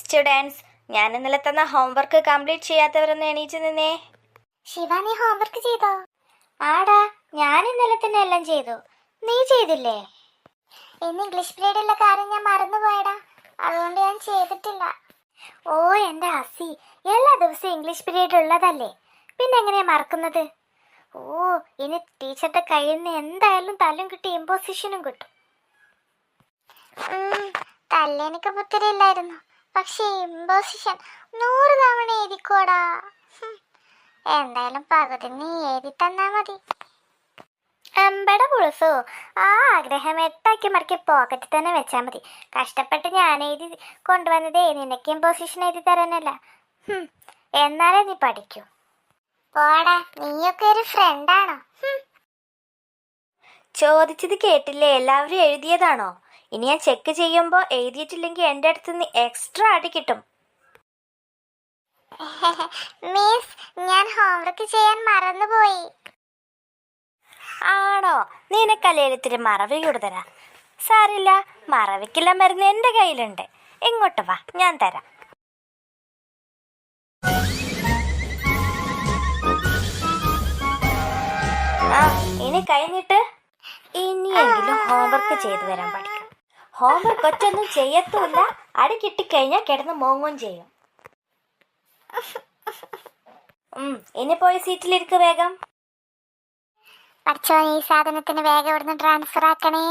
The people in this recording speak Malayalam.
സ്റ്റുഡൻസ് ഞാൻ ഇന്നലെ തന്ന ഹോംവർക്ക് കംപ്ലീറ്റ് ചെയ്യാത്തവരൊന്ന് എണീച്ചു നിന്നേ. ശിവ നീ ഹോംവർക്ക് ചെയ്തോ? ആടാ ഞാൻ ഇന്നലെ തന്നെ എല്ലാം ചെയ്തു. നീ ചെയ്തില്ലേ? ഇന്ന് ഇംഗ്ലീഷ് പീരീഡുള്ള കാര്യം ഞാൻ മറന്നുപോയടാ അതുകൊണ്ട് ഞാൻ ചെയ്തിട്ടില്ല. ഓ എന്റെ അസി എല്ലാ ദിവസവും ഇംഗ്ലീഷ് പീരീഡ് ഉള്ളതല്ലേ? പിന്നെ എങ്ങനെയാ മറക്കുന്നത്? ഓ ഇനി ടീച്ചറുടെ കയ്യിൽ നിന്ന് എന്തായാലും തല്ലും കിട്ടി ഇമ്പോസിഷനും കിട്ടും. തല്ലെനിക്ക് പുത്തിരില്ലായിരുന്നു പക്ഷേ ഇമ്പോസിഷൻ നൂറ് തവണ എഴുതിക്കോടാ. എന്തായാലും പകുതി നീ എഴുതി തന്നാ മതി. അമ്പട പുളുസോ ആ ആഗ്രഹം എട്ടാക്കി മടക്കി പോക്കറ്റിൽ തന്നെ വെച്ചാൽ മതി. കഷ്ടപ്പെട്ട് ഞാൻ എഴുതി കൊണ്ടുവന്നതേ നിനക്ക് ഇമ്പോസിഷൻ എഴുതി തരാനല്ല. എന്നാലേ നീ പഠിക്കൂ. പോടാ നീയൊക്കെ ഒരു ഫ്രണ്ടാണോ ചോദിച്ചത് കേട്ടില്ലേ? എല്ലാവരും എഴുതിയതാണോ? ഇനി ഞാൻ ചെക്ക് ചെയ്യുമ്പോൾ എഴുതിയിട്ടില്ലെങ്കിൽ എന്റെ അടുത്ത് നിന്ന് എക്സ്ട്രാ അടി കിട്ടും. മിസ് ഞാൻ ഹോംവർക്ക് ചെയ്യാൻ മറന്നുപോയി. ആണോ? നിനക്കല്ലേ ഇത്തിരി മറവി കൂടുതലാ? സാരില്ല മറവിക്കില്ല മരുന്ന് എന്റെ കയ്യിലുണ്ട്. ഇങ്ങോട്ട് വാ ഞാൻ തരാം. ആ ഇനി കഴിഞ്ഞിട്ട് ഇനിയെങ്കിലും ഹോംവർക്ക് ചെയ്തു തരാൻ പഠിക്കണം. ഹോംവർക്ക് ഒറ്റൊന്നും ചെയ്യത്തുമില്ല അടി കിട്ടിക്കഴിഞ്ഞാൽ കിടന്ന് മോങ്ങും ചെയ്യും. ഇനി പോയി സീറ്റിലിരിക്കു വേഗം. പഠിച്ചോ ഈ സാധനത്തിന് വേഗം ഇവിടുന്ന് ട്രാൻസ്ഫർ ആക്കണേ.